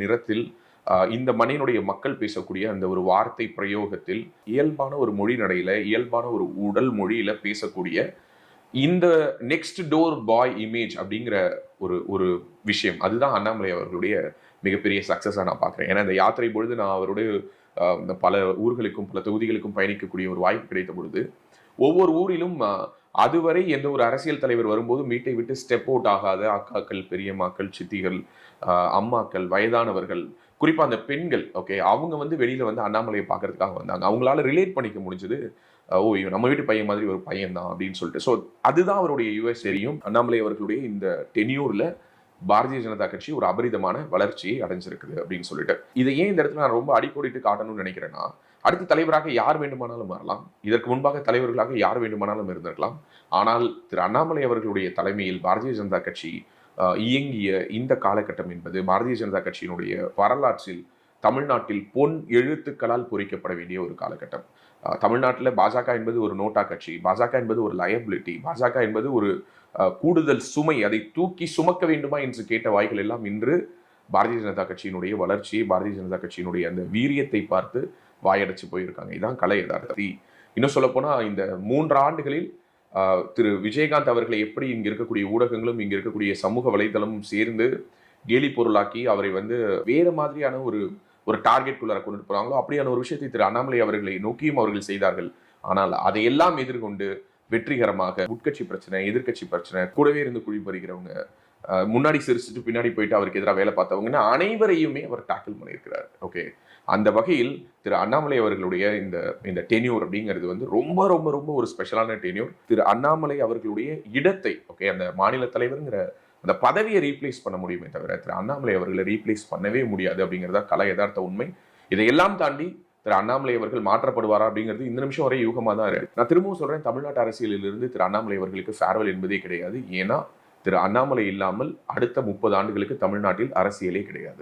நிறத்தில் இந்த மண்ணினுடைய மக்கள் பேசக்கூடிய அந்த ஒரு வார்த்தை பிரயோகத்தில் இயல்பான ஒரு மொழி நடையில இயல்பான ஒரு உடல் மொழியில பேசக்கூடிய இந்த நெக்ஸ்ட் டோர் பாய் இமேஜ் அப்படிங்கிற ஒரு ஒரு விஷயம். அதுதான் அண்ணாமலை அவர்களுடைய மிகப்பெரிய சக்ஸஸாக நான் பார்க்குறேன். ஏன்னா இந்த யாத்திரை பொழுது நான் அவருடைய இந்த பல ஊர்களுக்கும் பல தொகுதிகளுக்கும் பயணிக்கக்கூடிய ஒரு வாய்ப்பு கிடைத்த பொழுது ஒவ்வொரு ஊரிலும் அதுவரை எந்த ஒரு அரசியல் தலைவர் வரும்போது வீட்டை விட்டு ஸ்டெப் அவுட் ஆகாத அக்காக்கள் பெரியம்மாக்கள் சித்திகள் அம்மாக்கள் வயதானவர்கள் குறிப்பாக அந்த பெண்கள் ஓகே அவங்க வந்து வெளியில் வந்து அண்ணாமலையை பார்க்கறதுக்காக வந்தாங்க. அவங்களால ரிலேட் பண்ணிக்க முடிஞ்சது ஓ இவன் நம்ம வீட்டு பையன் மாதிரி ஒரு பையன் தான் அப்படின்னு சொல்லிட்டு. ஸோ அதுதான் அவருடைய யுஎஸ் தெரியும். அண்ணாமலை அவர்களுடைய இந்த டெனியூரில் பாரதிய ஜனதா கட்சி ஒரு அபரிதமான வளர்ச்சியை அடைஞ்சிருக்குது அப்படின்னு சொல்லிட்டு. இதை ஏன் இந்த இடத்துல நான் ரொம்ப அடிக்கோடிட்டு காட்டணும்னு நினைக்கிறேன்னா அடுத்த தலைவராக யார் வேண்டுமானாலும் வரலாம் இதற்கு முன்பாக தலைவர்களாக யார் வேண்டுமானாலும் இருந்திருக்கலாம். ஆனால் திரு அண்ணாமலை அவர்களுடைய தலைமையில் பாரதிய ஜனதா கட்சி இயங்கிய இந்த காலகட்டம் என்பது பாரதிய ஜனதா கட்சியினுடைய வரலாற்றில் தமிழ்நாட்டில் பொன் எழுத்துக்களால் பொறிக்கப்பட வேண்டிய ஒரு காலகட்டம். தமிழ்நாட்டில் பாஜக என்பது ஒரு நோட்டா கட்சி பாஜக என்பது ஒரு லயபிலிட்டி பாஜக என்பது ஒரு கூடுதல் சுமை அதை தூக்கி சுமக்க வேண்டுமா என்று கேட்ட வாய்கள் எல்லாம் இன்று பாரதிய ஜனதா கட்சியினுடைய வளர்ச்சியை பாரதிய ஜனதா கட்சியினுடைய அந்த வீரியத்தை பார்த்து வாயடைச்சு போயிருக்காங்க. இதுதான் கலை யதார்த்தத்தை இன்னும் சொல்லப்போனால் இந்த மூன்று ஆண்டுகளில் திரு விஜயகாந்த் அவர்களை எப்படி இங்கே இருக்கக்கூடிய ஊடகங்களும் இங்கே இருக்கக்கூடிய சமூக வலைதளமும் சேர்ந்து கேலி பொருளாக்கி அவரை வந்து வேறு மாதிரியான ஒரு ஒரு டார்கெட் குள்ளார கொண்டுட்டு போறாங்களோ அப்படியான ஒரு விஷயத்தை திரு அண்ணாமலை அவர்களை நோக்கியும் அவர்கள் செய்தார்கள். ஆனால் அதையெல்லாம் எதிர்கொண்டு வெற்றிகரமாக உட்கட்சி பிரச்சனை எதிர்க்கட்சி பிரச்சனை கூடவே இருந்து குழி பறிக்கிறவங்க முன்னாடி சிரிச்சுட்டு பின்னாடி போயிட்டு அவருக்கு எதிராக வேலை பார்த்தவங்கன்னு அனைவரையுமே அவர் டாக்கிள் பண்ணியிருக்கிறார். ஓகே அந்த வகையில் திரு அண்ணாமலை அவர்களுடைய இந்த இந்த டென்யூர் அப்படிங்கிறது வந்து ரொம்ப ரொம்ப ரொம்ப ஒரு ஸ்பெஷலான டென்யூர் திரு அண்ணாமலை அவர்களுடைய இடத்தை ஓகே அந்த மாநில தலைவருங்கிற அந்த பதவியை ரீப்ளேஸ் பண்ண முடியுமே தவிர திரு அண்ணாமலை அவர்களை ரீப்ளேஸ் பண்ணவே முடியாது அப்படிங்கிறதா கலை யதார்த்த உண்மை. இதையெல்லாம் தாண்டி திரு அண்ணாமலை அவர்கள் மாற்றப்படுவாரா அப்படிங்கிறது இந்த நிமிஷம் வரை யூகமா தான் இருக்கு. நான் திரும்பவும் சொல்றேன் தமிழ்நாட்டு அரசியலில் இருந்து திரு அண்ணாமலை அவர்களுக்கு ஃபேர்வெல் என்பதே கிடையாது. ஏன்னா திரு அண்ணாமலை இல்லாமல் அடுத்த முப்பது ஆண்டுகளுக்கு தமிழ்நாட்டில் அரசியலே கிடையாது.